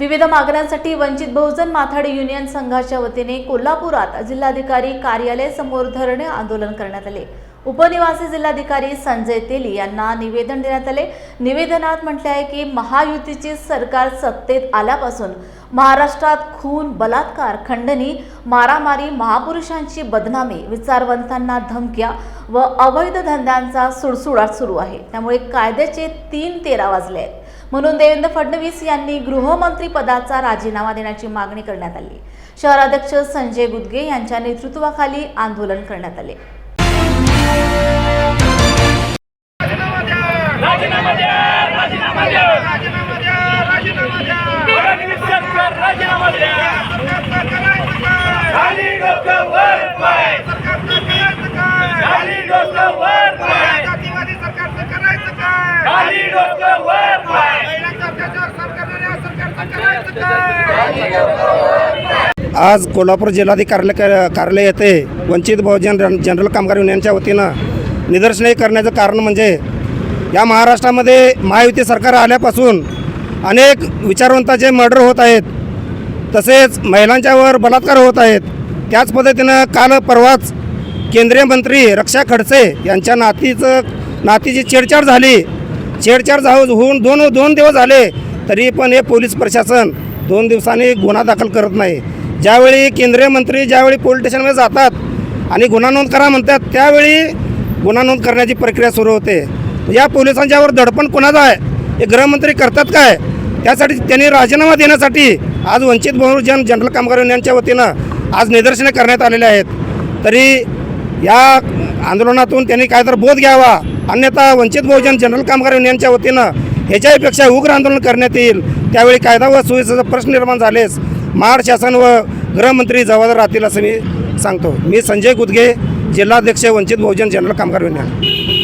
विविध मागण्यांसाठी वंचित बहुजन माथाडी युनियन संघाच्या वतीने कोल्हापुरात जिल्हाधिकारी कार्यालय समोर धरणे आंदोलन करण्यात आले. उपनिवासी जिल्हाधिकारी संजय तेली यांना निवेदन देण्यात आले. निवेदनात म्हटले आहे की महायुतीचे सरकार सत्तेत आल्यापासून महाराष्ट्रात खून बलात्कार खंडणी मारामारी महापुरुषांची बदनामी विचारवंतांना धमक्या व अवैध धंद्यांचा सुळसुळाट सुरू आहे. त्यामुळे कायद्याचे तीन तेरा वाजले आहेत. म्हणून देवेंद्र फडणवीस यांनी गृहमंत्री पदाचा राजीनामा देण्याची मागणी करण्यात आली. शहराध्यक्ष संजय गुदगे यांच्या नेतृत्वाखाली आंदोलन करण्यात आले. राजीनामा द्या राजीनामा द्या राजीनामा द्या राजीनामा द्या आज कोल्हापूर जिल्हाधिकारी कार्यालय येथे वंचित बहुजन जन- जनरल कामगार युनियनच्या वतीनं निदर्शने करण्याचं कारण म्हणजे या महाराष्ट्रामध्ये महायुती सरकार आल्यापासून अनेक विचारवंताचे मर्डर होत आहेत. तसेच महिलांच्यावर बलात्कार होत आहेत. त्याच पद्धतीनं काल परवाच केंद्रीय मंत्री रक्षा खडसे यांच्या नातीचं नातीची छेडछाड झाली. छेडछाड होऊन दोन दोन दिवस झाले. तरी पण हे पोलीस प्रशासन दोन दिवसांनी गुन्हा दाखल करत नाही. ज्यावेळी केंद्रीय मंत्री ज्यावेळी पोलीस स्टेशनमध्ये जातात आणि गुन्हा नोंद करा म्हणतात त्यावेळी गुन्हा नोंद करण्याची प्रक्रिया सुरू होते. या पोलिसांच्यावर दडपण कोणाचं आहे? हे गृहमंत्री करतात काय? त्यासाठी त्यांनी राजीनामा देण्यासाठी आज वंचित बहुजन जनरल कामगार युनियनच्या वतीनं आज निदर्शने करण्यात आलेले आहेत. तरी या आंदोलनातून त्यांनी काय तर बोध घ्यावा. अन्यथा वंचित बहुजन जनरल कामगार युनियनच्या वतीनं ह्याच्यापेक्षा उग्र आंदोलन करण्यात येईल. त्यावेळी कायदा व सुव्यवस्थेचा प्रश्न निर्माण झालेस महाड शासन व गृहमंत्री जबाबदार राहतील असं मी सांगतो. मी संजय गुदगे जिल्हाध्यक्ष वंचित बहुजन जनरल कामगार युनियन